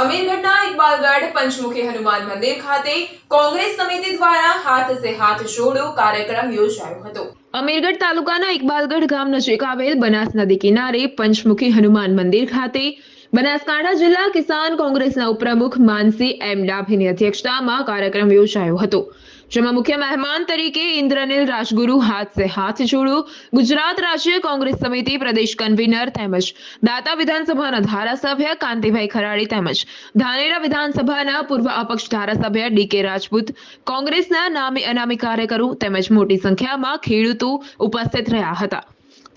અમીરગઢના ઇકબાલગઢ પંચમુખી હનુમાન મંદિર ખાતે કોંગ્રેસ સમિતિ દ્વારા હાથ સે હાથ જોડો કાર્યક્રમ યોજાયો હતો. અમીરગઢ તાલુકાના ઇકબાલગઢ ગામ નજીક આવેલ બનાસ નદી કિનારે પંચમુખી હનુમાન મંદિર ખાતે બનાસકાંઠા જિલ્લા કિસાન કોંગ્રેસના ઉપપ્રમુખ માનસી એમ ડાભીની અધ્યક્ષતામાં કાર્યક્રમ યોજાયો હતો. જેમાં મુખ્ય મહેમાન તરીકે ઇન્દ્રનીલ રાજગુરુ હાથ હાથ જોડો, ગુજરાત રાજ્ય કોંગ્રેસ સમિતિ પ્રદેશ કન્વીનર તેમજ દાતા વિધાનસભાના ધારાસભ્ય કાંતિભાઈ ખરાડી તેમજ ધાનેરા વિધાનસભાના પૂર્વ અપક્ષ ધારાસભ્ય ડીકે રાજપૂત, કોંગ્રેસના નામી અનામી કાર્યકરો તેમજ મોટી સંખ્યામાં ખેડૂતો ઉપસ્થિત રહ્યા હતા.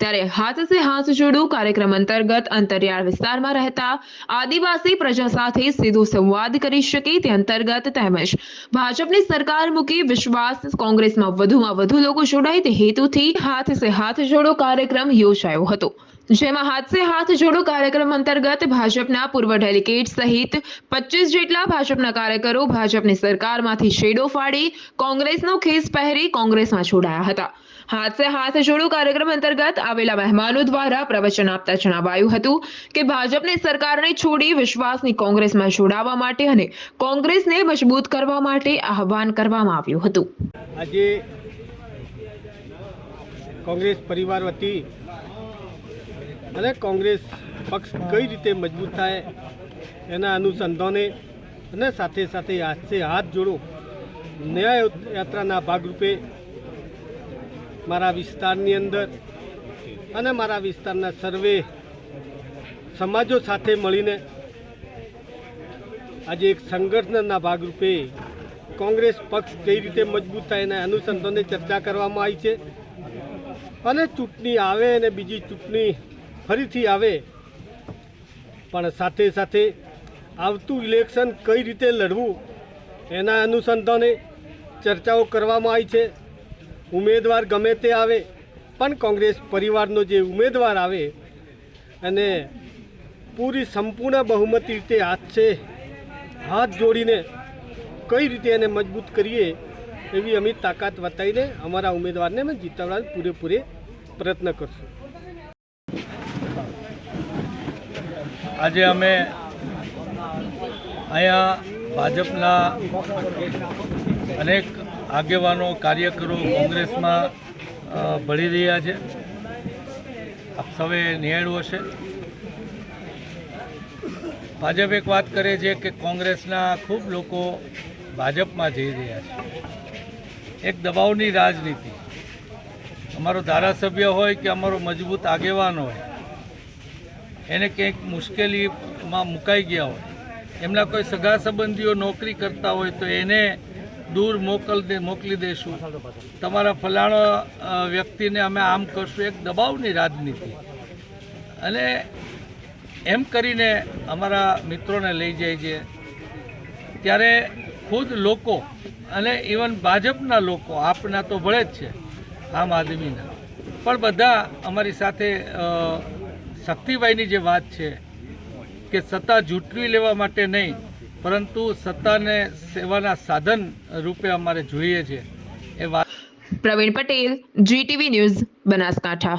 ત્યારે હાથ સે હાથ જોડો કાર્યક્રમ અંતર્ગત અંતરિયાળ વિસ્તારમાં રહેતા આદિવાસી પ્રજા સાથે સીધો સંવાદ કરી શકે તે અંતર્ગત તેમજ ભાજપની સરકાર મૂકી વિશ્વાસ કોંગ્રેસમાં વધુમાં વધુ લોકો જોડાય તે હેતુથી હાથ સે હાથ જોડો કાર્યક્રમ યોજાયો હતો. જેમાં હાથ સે હાથ જોડો કાર્યક્રમ અંતર્ગત ભાજપના પૂર્વ ડેલિગેટ સહિત પચીસ જેટલા ભાજપના કાર્યકરો ભાજપની સરકારમાંથી શેડો ફાડી કોંગ્રેસનો ખેસ પહેરી કોંગ્રેસમાં જોડાયા હતા. હાથ સે હાથ જોડો કાર્યક્રમ અંતર્ગત આવેલા મહેમાનો દ્વારા પ્રવચન આપતા જણાવાયું હતું કે ભાજપની સરકારને છોડી વિશ્વાસની કોંગ્રેસમાં જોડાવા માટે અને કોંગ્રેસને મજબૂત કરવા માટે આહવાન કરવામાં આવ્યું હતું. આજે કોંગ્રેસ પરિવાર વતી અને કોંગ્રેસ પક્ષ કઈ રીતે મજબૂત થાય એના અનુસંધાને અને સાથે સાથે હાથે હાથ જોડો ન્યાય યાત્રાના ભાગરૂપે મારા વિસ્તારની અંદર અને મારા વિસ્તારના સર્વે સમાજો સાથે મળીને આજે એક સંગઠનના ભાગરૂપે કોંગ્રેસ પક્ષ કઈ રીતે મજબૂત થાય એના અનુસંધાને ચર્ચા કરવામાં આવી છે. અને ચૂંટણી આવે અને બીજી ચૂંટણી ફરીથી આવે, પણ સાથે સાથે આવતું ઇલેક્શન કઈ રીતે લડવું એના અનુસંધાને ચર્ચાઓ કરવામાં આવી છે. ઉમેદવાર ગમે તે આવે, પણ કોંગ્રેસ પરિવારનો જે ઉમેદવાર આવે, અને પૂરી સંપૂર્ણ બહુમતી રીતે હાથ છે, હાથ જોડીને કઈ રીતે એને મજબૂત કરીએ એવી અમે તાકાત વતાવીને અમારા ઉમેદવારને અમે જીતાડવા પૂરેપૂરે પ્રયત્ન કરશું. આજે અમે અહીંયા ભાજપના અનેક આગેવાનો, કાર્યકરો કોંગ્રેસમાં ભળી રહ્યા છે. આપ સૌએ નિહાળ્યું હશે. ભાજપ એક વાત કરે છે કે કોંગ્રેસના ખૂબ લોકો ભાજપમાં જઈ રહ્યા છે. એક દબાવની રાજનીતિ. અમારો ધારાસભ્ય હોય કે અમારો મજબૂત આગેવાન હોય, એને કંઈક મુશ્કેલીમાં મુકાઈ ગયા હોય, એમના કોઈ સગા સંબંધીઓ નોકરી કરતા હોય તો એને દૂર મોકલ દે મોકલી દઈશું તમારા ફલાણો વ્યક્તિને અમે આમ કરશું. એક દબાવની રાજનીતિ. અને એમ કરીને અમારા મિત્રોને લઈ જાય છે. ત્યારે ખુદ લોકો અને ઇવન ભાજપના લોકો, આપના તો ભળે જ છે, આમ આદમીના. પણ બધા અમારી સાથે શક્તિભાઈની જે વાત છે કે સત્તા જૂટવી લેવા માટે નહીં પરંતુ સત્તાને સેવાના સાધન રૂપે અમારે જોઈએ છે. એ વાત પ્રવીણ પટેલ જીટીવી ન્યૂઝ બનાસકાંઠા.